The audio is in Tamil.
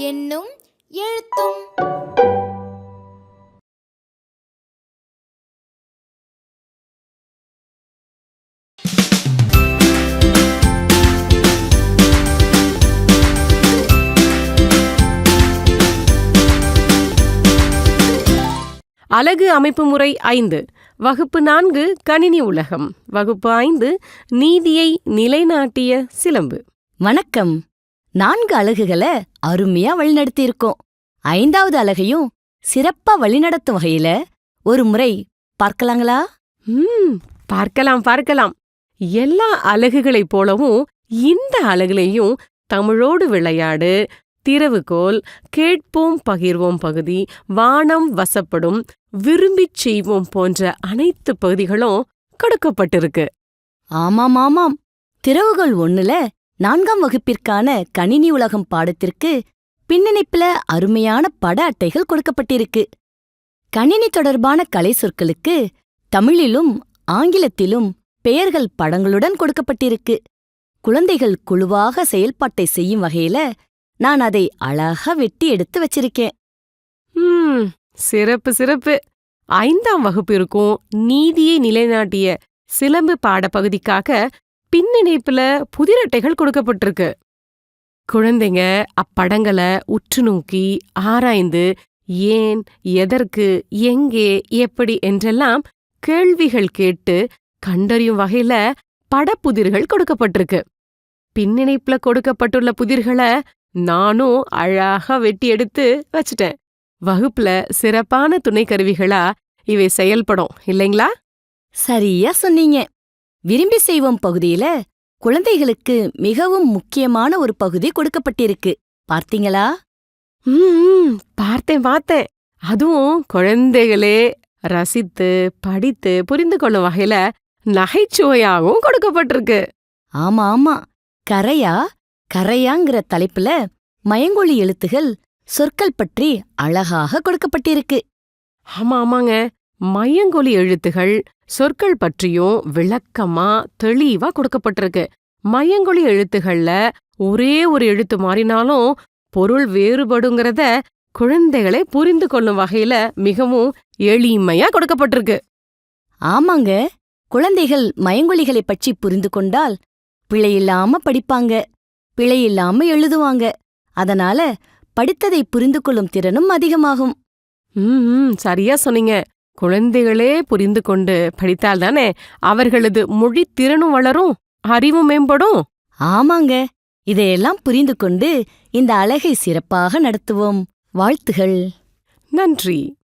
என்னும் எழுத்தும் அலகு அமைப்பு முறை ஐந்து. வகுப்பு நான்கு கணினி உலகம். வகுப்பு ஐந்து நீதியை நிலைநாட்டிய சிலம்பு. வணக்கம். நான்கு அலகுகளை அருமையா வழிநடத்தியிருக்கோம். ஐந்தாவது அலகையும் சிறப்பா வழிநடத்தும் வகையில ஒரு முறை பார்க்கலாங்களா? ம் பார்க்கலாம் பார்க்கலாம். எல்லா அலகுகளைப் போலவும் இந்த அலகுலையும் தமிழோடு விளையாடு திறவுகோல் கேட்போம் பகிர்வோம் பகுதி வானம் வசப்படும் விரும்பிச் செய்வோம் போன்ற அனைத்து பகுதிகளும் கொடுக்கப்பட்டிருக்கு. ஆமாம் ஆமாம். திறவுகள் ஒண்ணுல நான்காம் வகுப்பிற்கான கணினி உலகம் பாடத்திற்கு பின்னிணைப்புல அருமையான பட அட்டைகள் கொடுக்கப்பட்டிருக்கு. கணினி தொடர்பான கலை சொற்களுக்கு தமிழிலும் ஆங்கிலத்திலும் பெயர்கள் படங்களுடன் கொடுக்கப்பட்டிருக்கு. குழந்தைகள் குழுவாக செயல்பாட்டை செய்யும் வகையில நான் அதை அழகா வெட்டி எடுத்து வச்சிருக்கேன். ம் சிறப்பு சிறப்பு. ஐந்தாம் வகுப்பிற்கும் நீதியை நிலைநாட்டிய சிலம்பு பாடப்பகுதிக்காக பின்னிணைப்புல புதிரட்டைகள் கொடுக்கப்பட்டிருக்கு. குழந்தைங்க அப்படங்களை உற்று நோக்கி ஆராய்ந்து ஏன் எதற்கு எங்கே எப்படி என்றெல்லாம் கேள்விகள் கேட்டு கண்டறியும் வகையில படப்புதிர்கள் கொடுக்கப்பட்டிருக்கு. பின்னிணைப்புல கொடுக்கப்பட்டுள்ள புதிர்களை நானும் அழகா வெட்டி எடுத்து வச்சிட்டேன். வகுப்புல சிறப்பான துணைக்கருவிகளா இவை செயல்படும் இல்லைங்களா? சரியா சொன்னீங்க. விரும்பி செய்வோம் பகுதியில குழந்தைகளுக்கு மிகவும் முக்கியமான ஒரு பகுதி கொடுக்கப்பட்டிருக்கு. பார்த்தீங்களா? ம் பார்த்தேன் பார்த்தேன். அதுவும் குழந்தைகளே ரசித்து படித்து புரிந்து கொள்ளும் வகையில நகைச்சுவையாகவும் கொடுக்கப்பட்டிருக்கு. ஆமா ஆமா. கரையா கரையாங்கிற தலைப்புல மயங்கொழி எழுத்துகள் சொற்கள் பற்றி அழகாக கொடுக்கப்பட்டிருக்கு. ஆமா ஆமாங்க. மையங்கொலி எழுத்துகள் சொற்கள் பற்றியும் விளக்கமா தெளிவா கொடுக்கப்பட்டிருக்கு. மையங்கொலி எழுத்துகள்ல ஒரே ஒரு எழுத்து மாறினாலும் பொருள் வேறுபடுங்கிறத குழந்தைகளை புரிந்து கொள்ளும் வகையில மிகவும் எளிமையா கொடுக்கப்பட்டிருக்கு. ஆமாங்க. குழந்தைகள் மயங்கொலிகளைப் பற்றி புரிந்து கொண்டால் பிழையில்லாம படிப்பாங்க. பிழையில்லாம எழுதுவாங்க. அதனால படித்ததை புரிந்து கொள்ளும் திறனும் அதிகமாகும். ம் சரியா சொன்னீங்க. குழந்தைகளே புரிந்து கொண்டு படித்தால்தானே அவர்களது மொழி திறனும் வளரும் அறிவும் மேம்படும்? ஆமாங்க. இதையெல்லாம் புரிந்து கொண்டு இந்த அழகை சிறப்பாக நடத்துவோம். வாழ்த்துகள். நன்றி.